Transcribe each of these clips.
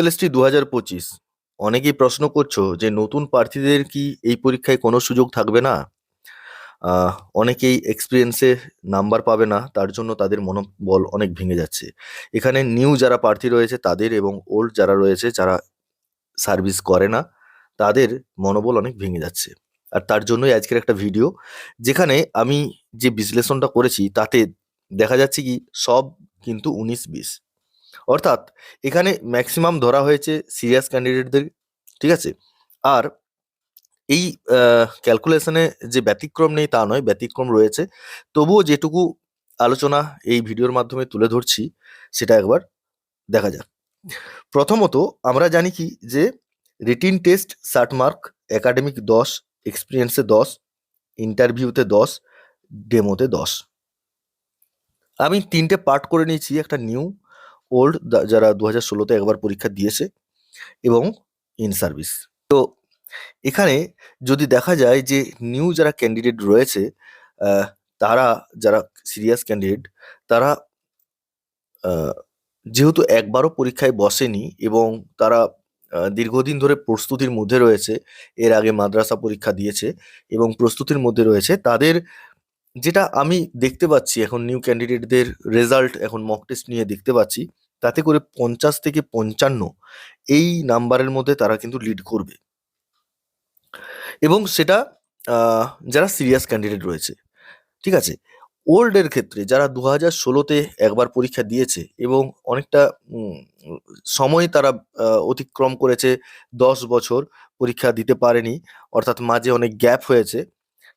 LST দু হাজার পঁচিশ। অনেকেই প্রশ্ন করছ যে নতুন প্রার্থীদের কি এই পরীক্ষায় কোনো সুযোগ থাকবে না? অনেকেই এক্সপিরিয়েন্সে নাম্বার পাবে না, তার জন্য তাদের মনোবল অনেক ভেঙে যাচ্ছে। এখানে নিউ যারা প্রার্থী রয়েছে তাদের এবং ওল্ড যারা রয়েছে, যারা সার্ভিস করে না, তাদের মনোবল অনেক ভেঙে যাচ্ছে। আর তার জন্যই আজকের একটা ভিডিও যেখানে আমি যে বিশ্লেষণটা করেছি, তাতে দেখা যাচ্ছে কি সব কিন্তু উনিশ বিশ। অর্থাৎ এখানে ম্যাক্সিমাম ধরা হয়েছে সিরিয়াস ক্যান্ডিডেটদের ঠিক আছে? আর এই ক্যালকুলেশনে যে ব্যতিক্রম নেই তা নয়, ব্যতিক্রম রয়েছে। তবুও যেটুকু আলোচনা এই ভিডিওর মাধ্যমে তুলে ধরছি, সেটা একবার দেখা যাক। প্রথমত আমরা জানি কি যে রিটিন টেস্ট ষাট মার্ক একাডেমিক দশ এক্সপিরিয়েন্সে দশ ইন্টারভিউতে দশ ডেমোতে দশ। আমি তিনটে পার্ট করে নিয়েছি, একটা নিউ ওল্ড যারা দু হাজার ষোলোতে একবার পরীক্ষা দিয়েছে এবং ইন সার্ভিস তো এখানে যদি দেখা যায় যে নিউ যারা ক্যান্ডিডেট রয়েছে তারা যারা সিরিয়াস ক্যান্ডিডেট তারা যেহেতু একবারও পরীক্ষায় বসেনি এবং তারা দীর্ঘদিন ধরে প্রস্তুতির মধ্যে রয়েছে, এর আগে মাদ্রাসা পরীক্ষা দিয়েছে এবং প্রস্তুতির মধ্যে রয়েছে, তাদের যেটা আমি দেখতে পাচ্ছি, এখন নিউ ক্যান্ডিডেটদের রেজাল্ট এখন মক টেস্ট নিয়ে দেখতে পাচ্ছি, তাতে করে পঞ্চাশ থেকে পঞ্চান্ন এই নাম্বারের মধ্যে তারা কিন্তু লিড করবে। এবং সেটা যারা সিরিয়াস ক্যান্ডিডেট রয়েছে, ঠিক আছে? ওল্ডের ক্ষেত্রে যারা দু হাজার ষোলোতে একবার পরীক্ষা দিয়েছে এবং অনেকটা সময় তারা অতিক্রম করেছে, দশ বছর পরীক্ষা দিতে পারেনি, অর্থাৎ মাঝে অনেক গ্যাপ হয়েছে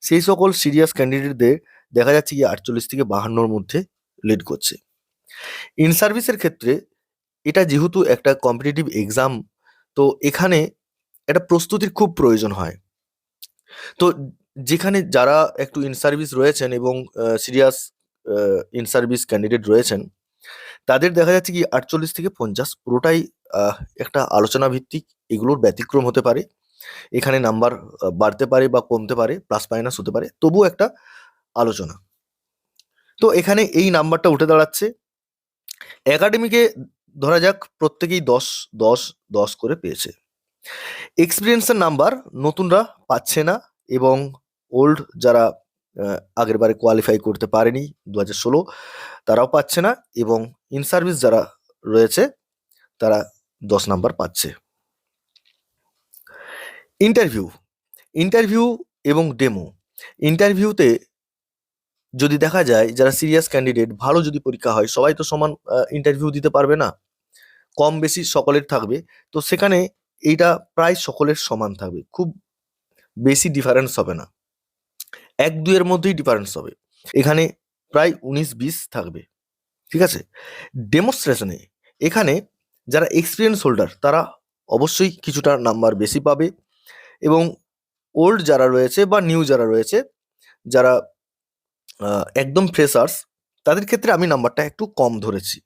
সেই সকল সিরিয়াস ক্যান্ডিডেটদের দেখা যাচ্ছে কি আটচল্লিশ থেকে বাহান্নর মধ্যে লিড করছে। ইন সার্ভিসের ক্ষেত্রে এটা যেহেতু একটা কম্পিটিটিভ এক্সাম তো এখানে একটা প্রস্তুতির খুব প্রয়োজন হয়। তো যেখানে যারা একটু ইন সার্ভিস রয়েছেন এবং সিরিয়াস ইন সার্ভিস ক্যান্ডিডেট রয়েছেন, তাদের দেখা যাচ্ছে কি আটচল্লিশ থেকে পঞ্চাশ পুরোটাই একটা আলোচনা ভিত্তিক এগুলোর ব্যতিক্রম হতে পারে। এখানে নাম্বার বাড়তে পারে বা কমতে পারে প্লাস মাইনাস হতে পারে, তবুও একটা আলোচনা। তো এখানে এই নাম্বারটা উঠে দাঁড়াচ্ছে। একাডেমিকে ধরা যাক, প্রত্যেকেই দশ দশ দশ করে পেয়েছে। এক্সপিরিয়েন্সের নাম্বার নতুনরা পাচ্ছে না এবং ওল্ড যারা আগের বারে কোয়ালিফাই করতে পারেনি দু হাজার ষোলো, তারাও পাচ্ছে না এবং ইন সার্ভিস যারা রয়েছে, তারা দশ নাম্বার পাচ্ছে। ইন্টারভিউ ইন্টারভিউ এবং ডেমো ইন্টারভিউতে যদি দেখা যায় যারা সিরিয়াস ক্যান্ডিডেট ভালো যদি পরীক্ষা হয়, সবাই তো সমান ইন্টারভিউ দিতে পারবে না। কম বেশি সকলের থাকবে। তো সেখানে এইটা প্রায় সকলের সমান থাকবে। খুব বেশি ডিফারেন্স হবে না। এক দুয়ের মধ্যেই ডিফারেন্স হবে। এখানে প্রায় উনিশ বিশ থাকবে। ঠিক আছে? ডেমনস্ট্রেশনে এখানে যারা এক্সপিরিয়েন্স হোল্ডার তারা অবশ্যই কিছুটা নাম্বার বেশি পাবে। এবং ওল্ড যারা রয়েছে বা নিউ যারা রয়েছে, যারা একদম ফ্রেশার্স তাদের ক্ষেত্রে আমি নাম্বারটা একটু কম ধরেছি।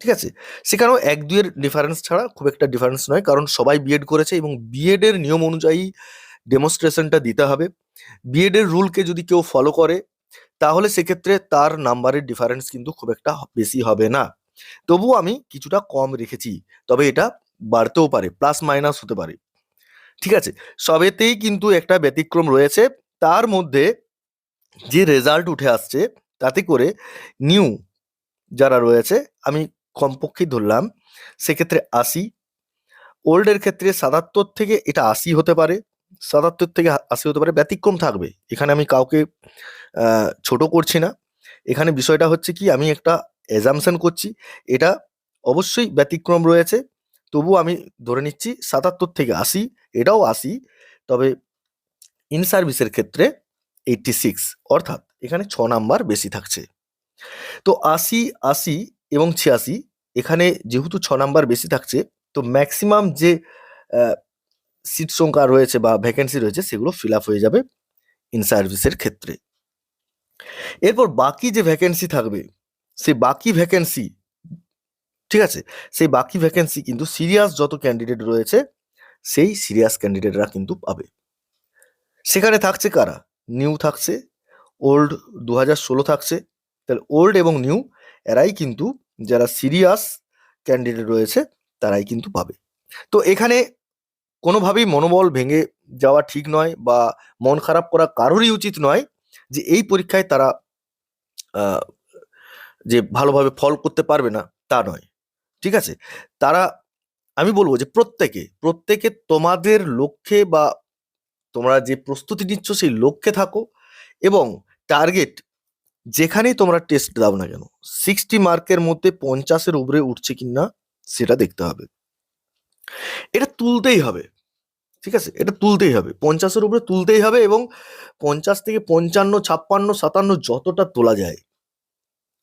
ঠিক আছে? সেখানেও এক দুয়ের ডিফারেন্স ছাড়া খুব একটা ডিফারেন্স নয়, কারণ সবাই বিএড করেছে এবং বিএড এর নিয়ম অনুযায়ী ডেমনস্ট্রেশনটা দিতে হবে। বিএড এর রুলকে যদি কেউ ফলো করে, তাহলে সেক্ষেত্রে তার নাম্বারের ডিফারেন্স কিন্তু খুব একটা বেশি হবে না। তবুও আমি কিছুটা কম রেখেছি, তবে এটা বাড়তেও পারে প্লাস মাইনাস হতে পারে। ঠিক আছে? সবেতেই কিন্তু একটা ব্যতিক্রম রয়েছে। তার মধ্যে যে রেজাল্ট উঠে আসছে, তাতে করে নিউ যারা রয়েছে, আমি কমপক্ষে ধরলাম, সেক্ষেত্রে আশি। ওল্ডের ক্ষেত্রে সাতাত্তর থেকে এটা আশি হতে পারে। সাতাত্তর থেকে আশি হতে পারে, ব্যতিক্রম থাকবে। এখানে আমি কাউকে ছোট করছি না। এখানে বিষয়টা হচ্ছে কি, আমি একটা এজামশন করছি। এটা অবশ্যই ব্যতিক্রম রয়েছে। তবু আমি ধরে নিচ্ছি সাতাত্তর থেকে আশি, এটাও আশি, তবে ইন সার্ভিসের ক্ষেত্রে এইটটি সিক্স অর্থাৎ এখানে ছ নাম্বার বেশি থাকছে। তো আশি আশি এবং ছিয়াশি, এখানে যেহেতু ছ নাম্বার বেশি থাকছে, তো ম্যাক্সিমাম যে সিট সংখ্যা রয়েছে বা ভ্যাকেন্সি রয়েছে, সেগুলো ফিল আপ হয়ে যাবে ইন সার্ভিসের ক্ষেত্রে। এরপর বাকি যে ভ্যাকেন্সি থাকবে, সেই বাকি ভ্যাকেন্সি ঠিক আছে? সেই বাকি ভ্যাকেন্সি কিন্তু সিরিয়াস যত ক্যান্ডিডেট রয়েছে, সেই সিরিয়াস ক্যান্ডিডেটরা কিন্তু পাবে। সেখানে থাকছে কারা? নিউ থাকছে ওল্ড দু ষোলো থাকছে। তাহলে ওল্ড এবং নিউ এরাই কিন্তু যারা সিরিয়াস ক্যান্ডিডেট রয়েছে, তারাই কিন্তু পাবে। তো এখানে কোনোভাবেই মনোবল ভেঙে যাওয়া ঠিক নয় বা মন খারাপ করা কারোরই উচিত নয় যে এই পরীক্ষায় তারা যে ভালোভাবে ফল করতে পারবে না, তা নয়। ঠিক আছে? তারা, আমি বলব যে প্রত্যেকে প্রত্যেকে তোমাদের লক্ষ্যে বা তোমরা যে প্রস্তুতি নিচ্ছ সেই লক্ষ্যে থাকো এবং টার্গেট যেখানেই তোমরা টেস্ট দাও না কেন, সিক্সটি মার্কের মধ্যে পঞ্চাশের উপরে উঠছে কিনা সেটা দেখতে হবে। এটা তুলতেই হবে, ঠিক আছে? এটা তুলতেই হবে। পঞ্চাশের উপরে তুলতেই হবে এবং পঞ্চাশ থেকে পঞ্চান্ন, ছাপ্পান্ন, সাতান্ন যতটা তোলা যায়,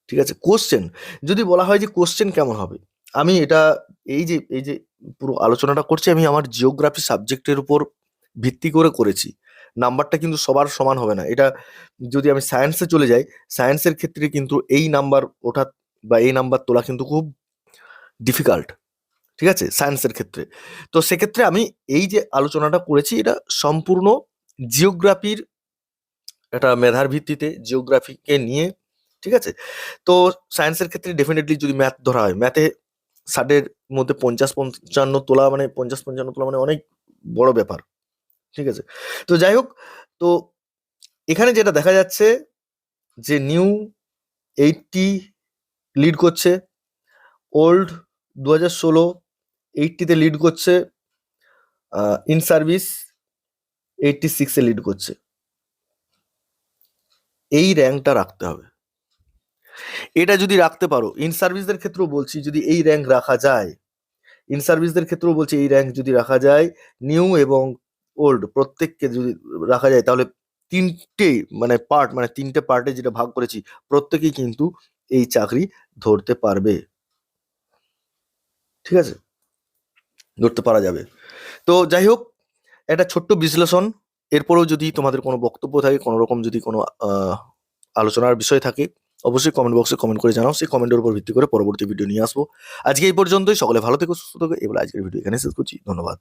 ঠিক আছে? কোশ্চেন যদি বলা হয় যে কোশ্চেন কেমন হবে? আমি এটা, এই যে এই যে পুরো আলোচনাটা করছি, আমি আমার জিওগ্রাফি সাবজেক্টের উপর ভিত্তি করে করেছি। নাম্বারটা কিন্তু সবার সমান হবে না। এটা যদি আমি সায়েন্সে চলে যাই সায়েন্সের ক্ষেত্রে কিন্তু এই নাম্বার ওঠা বা এই নাম্বার তোলা কিন্তু খুব ডিফিকাল্ট ঠিক আছে? সায়েন্সের ক্ষেত্রে। তো সেক্ষেত্রে আমি এই যে আলোচনাটা করেছি, এটা সম্পূর্ণ জিওগ্রাফির একটা মেধার ভিত্তিতে জিওগ্রাফিকে নিয়ে, ঠিক আছে? তো সায়েন্সের ক্ষেত্রে ডেফিনেটলি যদি ম্যাথ ধরা হয় ম্যাথে ষাটের মধ্যে পঞ্চাশ পঞ্চান্ন তোলা মানে পঞ্চাশ পঞ্চান্ন তোলা মানে অনেক বড় ব্যাপার, ঠিক আছে? তো যাই হোক, তো এখানে যেটা দেখা যাচ্ছে যে নিউ এইটটি লিড করছে ওল্ড দু হাজার ষোলো এইটটিতে লিড করছে ইন সার্ভিস এইটটি সিক্সে লিড করছে। এই র্যাঙ্কটা রাখতে হবে। এটা যদি রাখতে পারো ইন সার্ভিসদের ক্ষেত্রেও বলছি যদি এই র্যাঙ্ক রাখা যায় ইন সার্ভিসদের ক্ষেত্রেও বলছি এই র্যাঙ্ক যদি রাখা যায় নিউ এবং ওল্ড প্রত্যেককে যদি রাখা যায়, তাহলে তিনটে মানে পার্ট মানে তিনটে পার্টে যেটা ভাগ করেছি, প্রত্যেকেই কিন্তু এই চাকরি ধরতে পারবে। ঠিক আছে? ধরতে পারা যাবে। তো যাই হোক, একটা ছোট্ট বিশ্লেষণ, এরপরেও যদি তোমাদের কোনো বক্তব্য থাকে, কোনো রকম যদি কোনো আলোচনার বিষয় থাকে অবশ্যই কমেন্ট বক্সে কমেন্ট করে জানাও। সেই কমেন্টের উপর ভিত্তি করে পরবর্তী ভিডিও নিয়ে আসব। আজকে এই পর্যন্তই। সকলে ভালো থেকো, সুস্থ থেকো। এবার আজকের ভিডিও এখানে শেষ করছি। ধন্যবাদ।